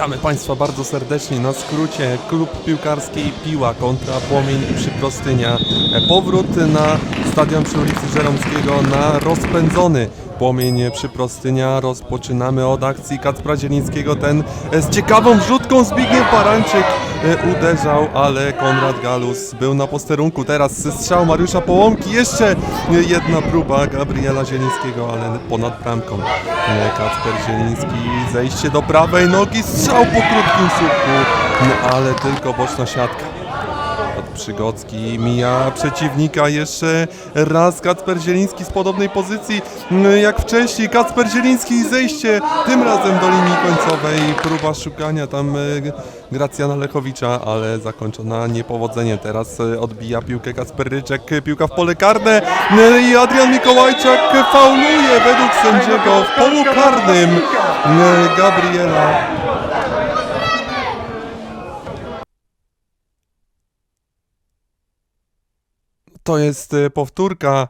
Witamy Państwa bardzo serdecznie. Na skrócie klub piłkarski Piła kontra Płomień Przyprostynia. E, Powrót na stadion przy ulicy Żeromskiego na rozpędzony Płomień Przyprostynia. Rozpoczynamy od akcji Kacpra Zielińskiego. Ten e, z ciekawą wrzutką Zbigniew Barańczyk e, uderzał, ale Konrad Galus był na posterunku. Teraz strzał Mariusza Połomki. Jeszcze jedna próba Gabriela Zielińskiego, ale ponad bramką. E, Kacper Zieliński, zejście do prawej nogi, strzał po krótkim słupku, ale tylko boczna siatka. Od Przygocki mija przeciwnika jeszcze raz Kacper Zieliński z podobnej pozycji jak wcześniej. Kacper Zieliński zejście tym razem do linii końcowej. Próba szukania tam e, Gracjana Lechowicza, ale zakończona niepowodzeniem. Teraz e, odbija piłkę Kacper Ryczek, piłka w pole karne i Adrian Mikołajczak fauluje według sędziego w polu karnym Gabriela To jest e, powtórka.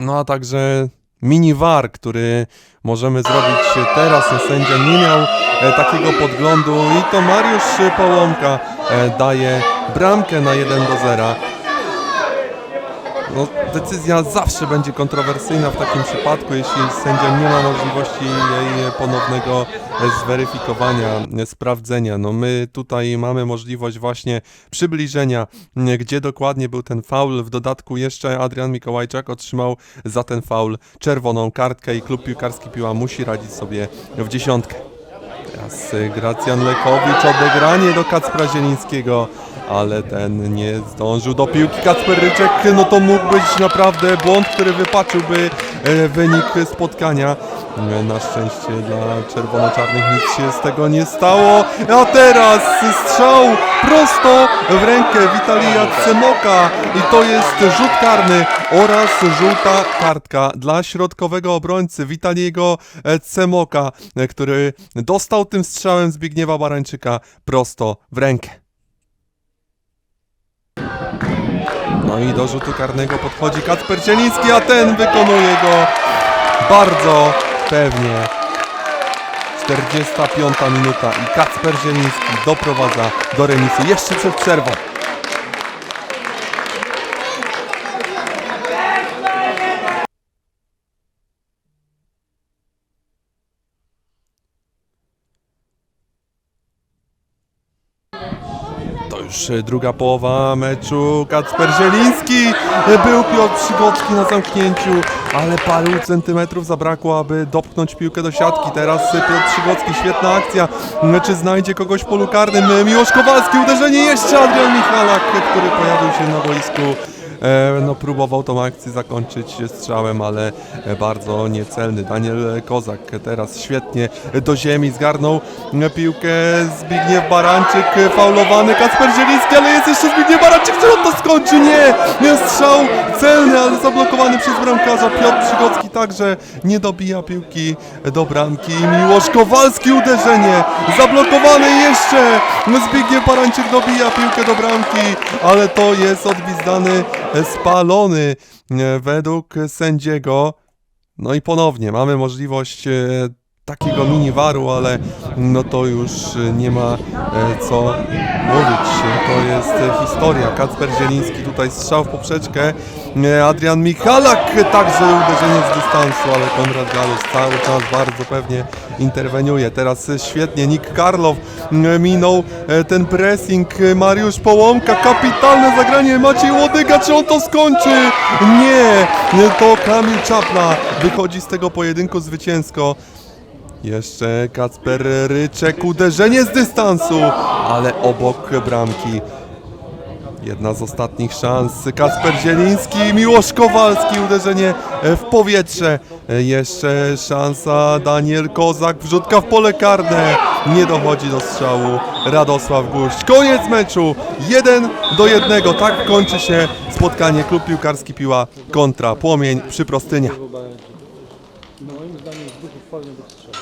No a także mini VAR, który możemy zrobić teraz. Sędzia nie miał e, takiego podglądu i to Mariusz Połomka e, daje bramkę na 1 do 0. No, decyzja zawsze będzie kontrowersyjna w takim przypadku, jeśli sędzia nie ma możliwości jej ponownego zweryfikowania, sprawdzenia. No my tutaj mamy możliwość właśnie przybliżenia, gdzie dokładnie był ten faul. W dodatku jeszcze Adrian Mikołajczak otrzymał za ten faul czerwoną kartkę i klub piłkarski Piła musi radzić sobie w dziesiątkę. Teraz Gracjan Lekowicz, odegranie do Kacpra Zielińskiego, ale ten nie zdążył do piłki. Kacper Ryczek, no to mógł być naprawdę błąd, który wypaczyłby e, wynik spotkania. Na szczęście dla czerwono-czarnych nic się z tego nie stało. A teraz strzał prosto w rękę Witalija Cemoka i to jest rzut karny oraz żółta kartka dla środkowego obrońcy Witaliego e, Cemoka, e, który dostał tym strzałem Zbigniewa Barańczyka prosto w rękę. No i do rzutu karnego podchodzi Kacper Cieliński, a ten wykonuje go bardzo pewnie. 45 minuta i Kacper Zieliński doprowadza do remisu jeszcze przed przerwą. Już e, druga połowa meczu. Kacper Zieliński e, był Piotr Przygocki na zamknięciu, ale paru centymetrów zabrakło, aby dopchnąć piłkę do siatki. Teraz e, Piotr Przygocki, świetna akcja. Czy znajdzie kogoś w polu karnym? Miłosz Kowalski, uderzenie jeszcze Adrian Michalak, który pojawił się na boisku. E, No, próbował tą akcję zakończyć strzałem, ale e, bardzo niecelny. Daniel Kozak teraz świetnie do ziemi zgarnął e, piłkę. Zbigniew Baranczyk faulowany. Kacper Zieliński, ale jest jeszcze Zbigniew Baranczyk. Czy on to skończy? Nie! Strzał celny, ale zablokowany przez bramkarza. Piotr Przygocki także nie dobija piłki do bramki. Miłosz Kowalski uderzenie. Zablokowane jeszcze. Zbigniew Barańczyk dobija piłkę do bramki, ale to jest odgwizdany, e, spalony e, według sędziego. No i ponownie mamy możliwość e, takiego mini-waru, ale no to już e, nie ma e, co mówić. To jest e, historia. Kacper Zieliński tutaj strzał w poprzeczkę. E, Adrian Michalak także uderzenie z dystansu, ale Konrad Galus cały czas bardzo pewnie interweniuje. Teraz świetnie Nick Karlow minął ten pressing. Mariusz Połomka, kapitalne zagranie. Maciej Łodyga, czy on to skończy? Nie! To Kamil Czapla wychodzi z tego pojedynku zwycięsko. Jeszcze Kacper Ryczek, uderzenie z dystansu, ale obok bramki. Jedna z ostatnich szans. Kacper Zieliński, Miłosz Kowalski, uderzenie w powietrze. Jeszcze szansa Daniel Kozak, wrzutka w pole karne. Nie dochodzi do strzału. Radosław Guść. Koniec meczu. 1 do 1. Tak kończy się spotkanie Klub Piłkarski Piła kontra Płomień przy Prostynia. No moim zdaniem z duchu powinien być strzał.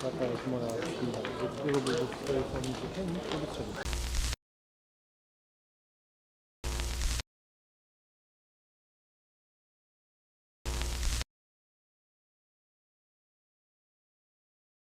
Taka jest moja opinia. Z duchu by był powinien być strzał, nikt nie.